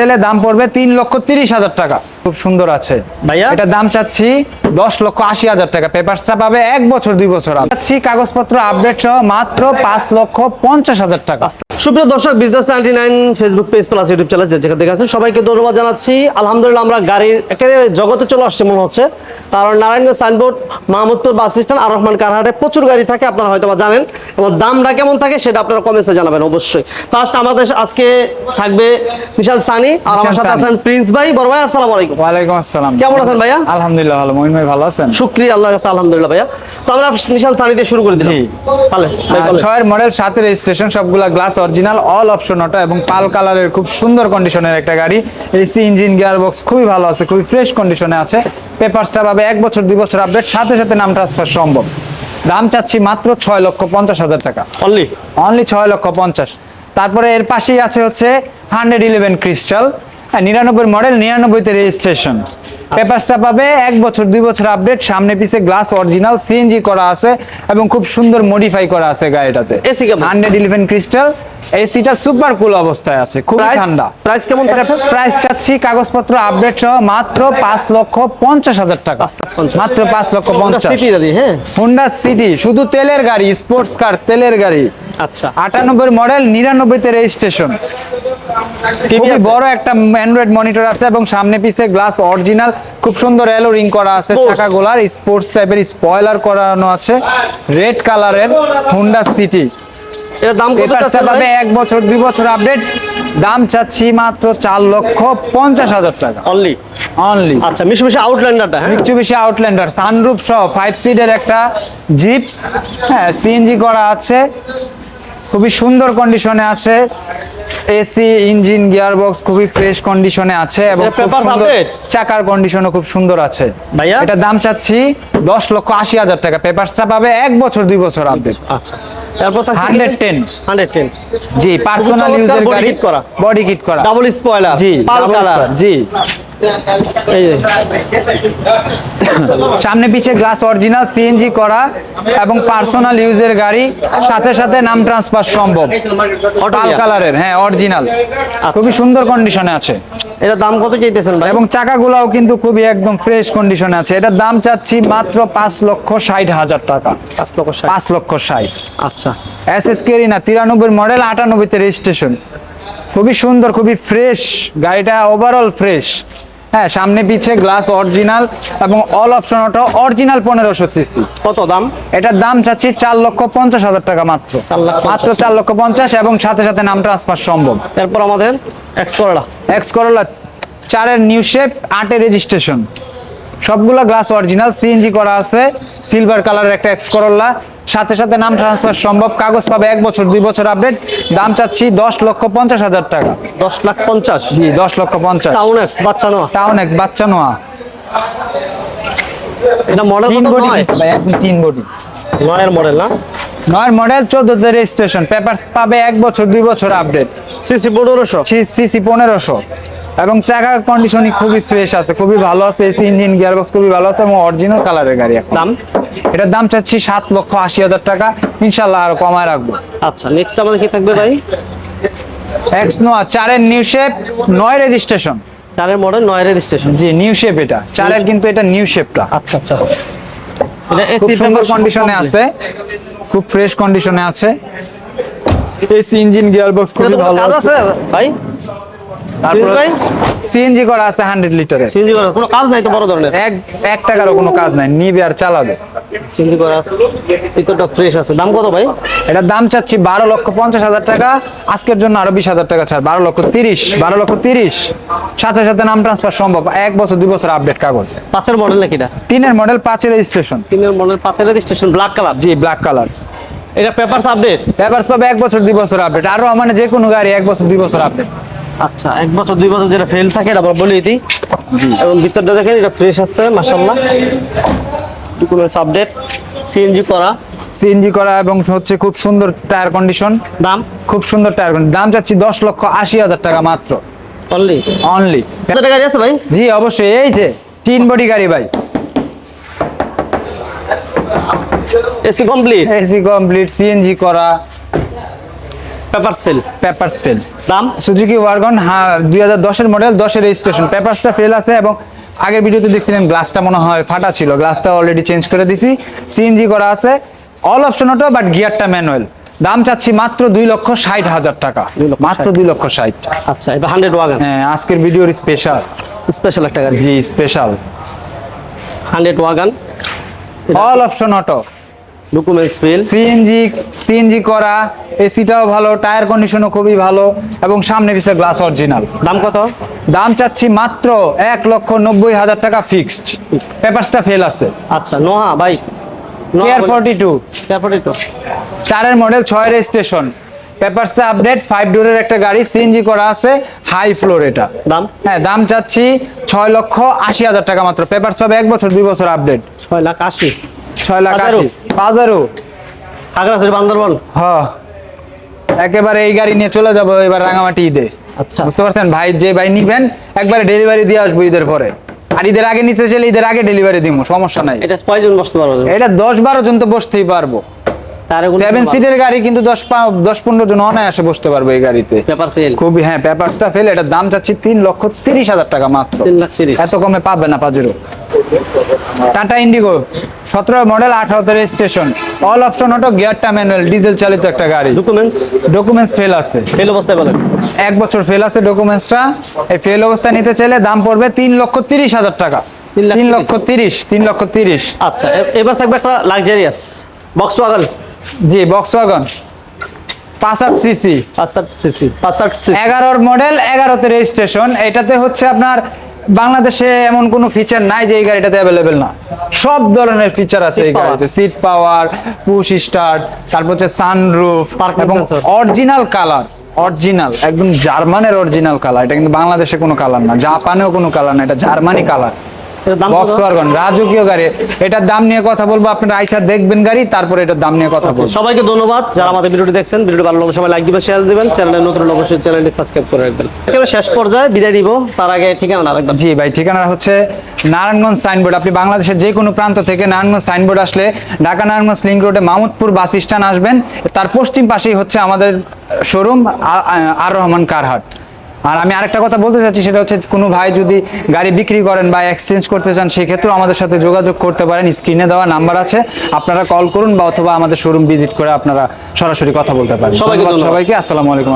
তেলে দাম পড়বে তিন লক্ষ তিরিশ হাজার টাকা। খুব সুন্দর আছে। ভাইয়া? এটা দাম চাচ্ছি দশ লক্ষ আশি হাজার টাকা। পেপারসটা পাবে এক বছর দুই বছর। চাচ্ছি কাগজপত্র আপডেট সহ মাত্র পাঁচ লক্ষ পঞ্চাশ হাজার টাকা। সুপ্রিয় দর্শক business ninety nine Facebook page plus YouTube channel যেখানে দেখে আছেন সবাইকে ধন্যবাদ জানাচ্ছি। আলহামদুলিল্লাহ আমরা গাড়ির একেবারে জগতে চলে আসছে মনে হচ্ছে। কারণ Narayanganj signboard Mahmudpur bus stand আর রহমান কারহাটে প্রচুর গাড়ি থাকে আপনারা হয়তো জানেন। এবং দামটা কেমন থাকে সেটা আপনারা কমেন্টসে জানাবেন অবশ্যই। ফার্স্ট আমাদের আজকে থাকবে বিশাল সানি আর আমার সাথে। আছেন প্রিন্স ভাই। বড় ভাই আসসালামু আলাইকুম। ওয়ালাইকুম আসসালাম। কেমন আছেন ভাইয়া? আলহামদুলিল্লাহ ভালো। মহিন ভাই ভালো আছেন? শুক্রিয়া আল্লাহর কাছে আলহামদুলিল্লাহ ভাইয়া। তো আমরা নিশাল সানি দিয়ে শুরু করে দিলাম। পালে ভাই, আর বলেন। ছয়ের মডেল সাতের রেজিস্ট্রেশন সবগুলা glass original all option auto এবং পাল কালারের খুব সুন্দর কন্ডিশনের একটা গাড়ি। এসি ইঞ্জিন গিয়ার বক্স খুবই ভালো আছে খুবই ফ্রেশ কন্ডিশনে আছে। পেপারসটা পাবে এক বছর দুই বছর আপডেট সাথে সাথে নাম ট্রান্সফার সম্ভব। দাম চাচ্ছি মাত্র ছয় লক্ষ পঞ্চাশ হাজার টাকা। অনলি অনলি ছয় লক্ষ পঞ্চাশ। তারপরে এর পাশেই আছে হচ্ছে হান্ড্রেড ইলেভেন ক্রিস্টাল নিরানব্বই মডেল নিরানব্বইতে রেজিস্ট্রেশন পেপারসটা পাবে এক বছর দুই বছর আপডেট সামনে পিছে গ্লাস অরিজিনাল সিএনজি করা আছে এবং খুব সুন্দর মডিফাই করা আছে গাড়িটাতে। AC কেমন? হান্ড্রেড ইলেভেন ক্রিস্টাল এসিটা সুপার কুল অবস্থায় আছে খুব ঠান্ডা। Price কেমন প্রাইস চাচ্ছি কাগজপত্র আপডেট সহ মাত্র পাঁচ লক্ষ পঞ্চাশ হাজার টাকা। মাত্র পাঁচ লক্ষ পঞ্চাশ। হ্যাঁ? হোন্ডা সিটি শুধু তেলের গাড়ি স্পোর্টস কার তেলের গাড়ি। আচ্ছা। আটানব্বই মডেল নিরানব্বইতে রেজিস্ট্রেশন খুবই? বড় একটা অ্যান্ড্রয়েড মনিটর আছে এবং সামনে পিছে গ্লাস অরিজিনাল খুব সুন্দর এলো রিং করা আছে Sports। চাকাগুলার। স্পোর্টস টাইপের স্পয়লার করানো আছে। রেড কালারের হোন্ডা সিটি এর দাম কত পাবে এক বছর দুই বছর আপডেট দাম চাচ্ছি মাত্র চার লক্ষ পঞ্চাশ হাজার টাকা। অনলি অনলি আচ্ছা আউটল্যান্ডারটা হ্যাঁ? আউটল্যান্ডার সানরুফ সহ ফাইভ সিটের একটা জিপ হ্যাঁ সিএনজি করা আছে। খুবই সুন্দর কন্ডিশনে আছে। এসি ইঞ্জিন গিয়ারবক্স খুবই ফ্রেশ কন্ডিশনে আছে এবং? চাকার কন্ডিশনও খুব সুন্দর আছে। ভাইয়া? এটা দাম চাচ্ছি দশ লক্ষ আশি হাজার টাকা। পেপার পেপারসটা পাবে এক বছর দুই বছর আপডেট আচ্ছা। এরপর থাকছে হান্ড্রেড টেন। Hundred ten. জি পার্সোনাল ইউজের গাড়ি করা। বডি কিট করা। ডাবল স্পয়লার জি পাল কালার জি। সামনে পিছে গ্লাস অরিজিনাল সিএনজি করা এবং পার্সোনাল ইউজের গাড়ি সাথে সাথে নাম ট্রান্সফার সম্ভব। Auto কালারের হ্যাঁ অরিজিনাল। খুবই সুন্দর কন্ডিশনে আছে। এটা দাম কত চাইতেছেন ভাই? এবং চাকাগুলাও কিন্তু খুবই একদম ফ্রেশ কন্ডিশনে আছে। এটার দাম চাচ্ছি মাত্র পাঁচ লক্ষ ষাট হাজার টাকা। পাঁচ লক্ষ পাঁচ লক্ষ ষাট। আচ্ছা। এস এস কেরিনা তিরানব্বই মডেল আটানব্বইতে রেজিস্ট্রেশন খুবই সুন্দর খুবই ফ্রেশ গাড়িটা ওভারঅল ফ্রেশ হ্যাঁ সামনে পিছে গ্লাস অরিজিনাল এবং অল অপশন অটো অরিজিনাল পনেরোশো সিসি। কত দাম? এটার দাম চাচ্ছি চার লক্ষ পঞ্চাশ হাজার টাকা মাত্র। মাত্র চার লক্ষ পঞ্চাশ এবং সাথে সাথে নাম ট্রান্সফার সম্ভব। এরপর আমাদের এক্স করলা এক্স করলা চারের নিউ শেপ আটের রেজিস্ট্রেশন সবগুলা গ্লাস অরিজিনাল সিএনজি করা আছে সিলভার কালারের একটা এক্স করোলা সাথে সাথে নাম ট্রান্সফার সম্ভব কাগজ পাবে এক বছর দুই বছর আপডেট দাম চাচ্ছি দশ লক্ষ পঞ্চাশ হাজার টাকা। দশ লাখ পঞ্চাশ? জি দশ লক্ষ পঞ্চাশ। টাউন এক্স বাচ্চা নেওয়া টাউন এক্স বাচ্চা নোয়া। এটা মডেল তিন বডি নয়? একদম তিন বডি নয়ের মডেল না? নয় মডেল চোদ্দতে রেজিস্ট্রেশন পেপার পাবে এক বছর দুই বছর আপডেট সিসি পনেরোশো। সিসি পনেরোশো। এবং চাকা কন্ডিশনিং খুবই ফ্রেশ আছে খুবই ভালো আছে এসি ইঞ্জিন গিয়ারবক্স খুবই ভালো আছে এবং অরিজিনাল কালারের গাড়ি এখন। দাম? এটার দাম চাচ্ছি সাত লক্ষ আশি হাজার টাকা ইনশাল্লাহ আরও কমায় রাখব। আচ্ছা নেক্সট আমাদের কি থাকবে ভাই? এক্স নোয়া চারের নিউ শেপ নয় রেজিস্ট্রেশন চারের মডেল নয় রেজিস্ট্রেশন জি নিউ শেপ এটা। চারের কিন্তু এটা নিউ শেপটা আচ্ছা আচ্ছা। এটা এসি সুন্দর কন্ডিশনে আছে খুব ফ্রেশ কন্ডিশনে আছে। এসি ইঞ্জিন গিয়ারবক্স খুবই ভালো আছে ভাই? তারপর সিএনজি করা আছে হান্ড্রেড লিটারের সিএনজি করা কোনো কাজ নাই তো বড় ধরনের? এক এক টাকারও কোনো কাজ নাই নিবে আর চালাবে। সিএনজি করা আছে। ভিতরটা ফ্রেশ আছে। দাম কত ভাই? এটার দাম চাচ্ছি বারো লক্ষ পঞ্চাশ হাজার টাকা আজকের জন্য আরও বিশ হাজার টাকা ছাড় বারো লক্ষ তিরিশ বারো লক্ষ তিরিশ। সাথে সাথে নাম ট্রান্সফার সম্ভব এক বছর দুই বছর আপডেট কাগজ। পাঁচের মডেল নাকি এটা? তিনের মডেল পাঁচের রেজিস্ট্রেশন তিনের মডেল পাঁচের registration black colour G black colour এটা পেপারস আপডেট পেপারস পাবে এক বছর দুই বছর আপডেট আরও মানে যে কোনো গাড়ি এক বছর দুই বছর আপডেট আচ্ছা এক বছর দুই বছর যেটা ফেল থাকে এটা বলে দিই। এবং ভিতরটা দেখেন এটা ফ্রেশ আছে মাশাআল্লাহ। ডকুমেন্টস আপডেট সিএনজি করা। সিএনজি করা এবং হচ্ছে খুব সুন্দর টায়ার কন্ডিশন দাম? খুব সুন্দর টায়ার কন্ডিশন দাম চাচ্ছি দশ লক্ষ আশি হাজার টাকা মাত্র। অনলি অনলি কত গাড়ি আছে ভাই? জি অবশ্যই এই যে তিন বডি গাড়ি ভাই। AC complete AC complete CNG করা। পেপারস ফেল পেপারস ফেল দাম? সুজুকি ওয়ারগন হ্যাঁ দুই হাজার দশের মডেল দশের রেজিস্ট্রেশন পেপারসটা ফেল আছে এবং আগের ভিডিওতে দেখছিলেন গ্লাসটা মনে হয় ফাটা ছিল। গ্লাসটা অলরেডি চেঞ্জ করে দিছি। সিএনজি করা আছে। অল অপশন অটো বাট গিয়ারটা ম্যানুয়াল দাম চাচ্ছি মাত্র দুই লক্ষ ষাট হাজার টাকা। মাত্র দুই লক্ষ ষাট। আচ্ছা এটা হান্ড্রেড ওয়াগান হ্যাঁ আজকের ভিডিওর স্পেশাল স্পেশাল একটা গাড়ি। জি special hundred wagon all option auto documents fail CNG CNG করা এসিটাও ভালো টায়ার কন্ডিশনও খুবই ভালো এবং সামনে পিছিয়ে গ্লাস অরিজিনাল দাম কত? দাম চাচ্ছি মাত্র এক লক্ষ নব্বই হাজার টাকা ফিক্সড পেপারসটা ফেল আছে। আচ্ছা নোহা ভাই। Care forty two forty two চারের মডেল ছয় রেজিস্ট্রেশন পেপারসটা আপডেট ফাইভ ডোরের একটা গাড়ি সিএনজি করা আছে হাই ফ্লোর এটা। দাম? হ্যাঁ দাম চাচ্ছি ছয় লক্ষ আশি হাজার টাকা মাত্র। পেপারস পাবে এক বছর দুই বছর আপডেট ছয় লাখ আশি। ছয় লাখ? আশি। হাজারো খাগড়াছড়ি বান্দরবন? হ একেবারে এই গাড়ি নিয়ে চলে যাব এবার রাঙামাটি ঈদে। আচ্ছা। বুঝতে পারছেন? ভাই যে ভাই নিবেন একবারে ডেলিভারি দিয়ে আসব ঈদের পরে। আর ঈদের আগে নিতে চাইলে ঈদের আগে ডেলিভারি দিব সমস্যা নাই। এটা কয়জন বসতে পারবে? এটা দশ বারো জন তো বসতেই পারব। সেভেন সিটের গাড়ি কিন্তু দশ দশ পনেরো জন অনায়াসে বসতে পারবে এই গাড়িতে। খুবই হ্যাঁ পেপারসটা ফেল এটার দাম চাচ্ছি তিন লক্ষ তিরিশ হাজার টাকা মাত্র। এত কমে পাবে না পাজেরো টাটা ইন্ডিগো সতেরো মডেল আঠারোতে রেজিস্ট্রেশন অল অপশন অটো গিয়ারটা ম্যানুয়াল ডিজেল চালিত একটা গাড়ি। ডকুমেন্টস ডকুমেন্টস ফেল আছে। ফেল অবস্থায় বলেন। এক বছর ফেল আছে ডকুমেন্টসটা এই ফেল অবস্থায় নিতে চাইলে দাম পড়বে তিন লক্ষ তিরিশ হাজার টাকা। তিন লক্ষ তিরিশ তিন লক্ষ তিরিশ। আচ্ছা এবার থাকবে একটা luxurious box wagon G box wagon CC এগারোর মডেল এগারোতে রেজিস্ট্রেশন এটাতে হচ্ছে আপনার বাংলাদেশে এমন কোন ফিচার নাই যে এই গাড়িটাতে অ্যাভেলেবেল না। সব ধরনের ফিচার আছে এই গাড়িতে। সিট পাওয়ার পুশ স্টার্ট তারপর হচ্ছে সানরুফ এবং অরিজিনাল কালার অরিজিনাল একদম জার্মানের অরিজিনাল কালার এটা কিন্তু বাংলাদেশে কোনো কালার না জাপানেও কোনো কালার না এটা জার্মানি কালার রাজকীয় গাড়ি। এটার দাম নিয়ে কথা বলব আপনারা আইসা দেখবেন গাড়ি তারপরে এটার দাম নিয়ে কথা বলব। সবাইকে ধন্যবাদ। যারা আমাদের ভিডিওটি দেখছেন ভিডিওটি ভালো লাগলে সবাই লাইক দিবেন শেয়ার দিবেন চ্যানেলে নতুন অবশ্যই চ্যানেলটি সাবস্ক্রাইব করে রাখবেন। একেবারে শেষ পর্যায়ে বিদায় নিব তার আগে ঠিকানা রাখবেন জি ভাই ঠিকানা হচ্ছে নারায়ণগঞ্জ সাইনবোর্ড আপনি বাংলাদেশের যে কোনো প্রান্ত থেকে নারায়ণগঞ্জ সাইনবোর্ড আসলে ঢাকা নারায়ণগঞ্জ লিঙ্ক রোডে মামুদপুর বাস স্ট্যান্ড আসবেন। তার পশ্চিম পাশেই হচ্ছে আমাদের শোরুম আর রহমান কারহাট। আর আমি আরেকটা কথা বলতে চাচ্ছি সেটা হচ্ছে কোনো ভাই যদি গাড়ি বিক্রি করেন বা এক্সচেঞ্জ করতে চান সেক্ষেত্রেও আমাদের সাথে যোগাযোগ করতে পারেন। স্ক্রিনে দেওয়া নাম্বার আছে আপনারা কল করুন বা অথবা আমাদের শোরুম ভিজিট করে আপনারা সরাসরি কথা বলতে পারেন। সবাইকে আসসালামু আলাইকুম